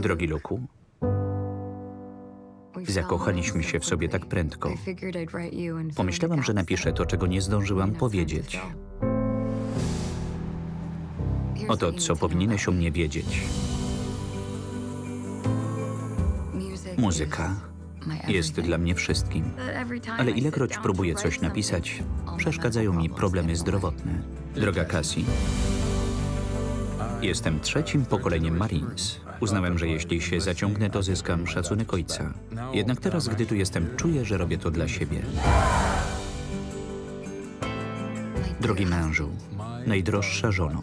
Drogi Luku, zakochaliśmy się w sobie tak prędko. pomyślałam, że napiszę to, czego nie zdążyłam powiedzieć. Oto, co powinieneś o mnie wiedzieć. Muzyka jest dla mnie wszystkim. Ale ilekroć próbuję coś napisać, przeszkadzają mi problemy zdrowotne. Droga Cassie, jestem trzecim pokoleniem Marines. Uznałem, że jeśli się zaciągnę, to zyskam szacunek ojca. Jednak teraz, gdy tu jestem, czuję, że robię to dla siebie. Drogi mężu, najdroższa żono.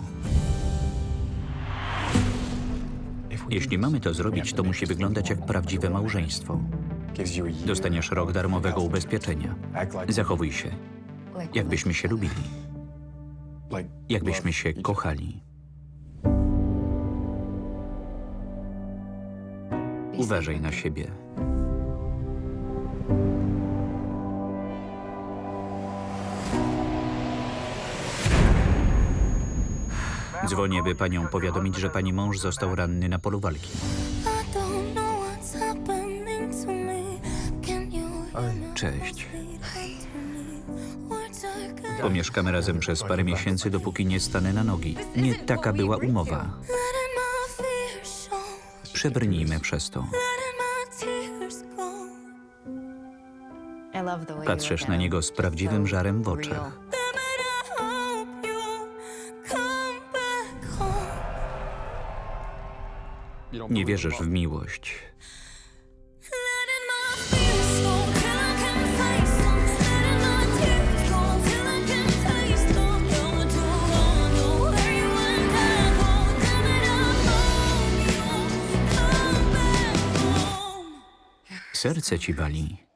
Jeśli mamy to zrobić, to musi wyglądać jak prawdziwe małżeństwo. Dostaniesz rok darmowego ubezpieczenia. Zachowuj się, jakbyśmy się lubili, jakbyśmy się kochali. Uważaj na siebie. Dzwonię, by panią powiadomić, że pani mąż został ranny na polu walki. Cześć. Pomieszkamy razem przez parę miesięcy, dopóki nie stanę na nogi. Nie taka była umowa. Przebrnijmy przez to. Patrzysz na niego z prawdziwym żarem w oczach. Nie wierzysz w miłość. Serce ci bali.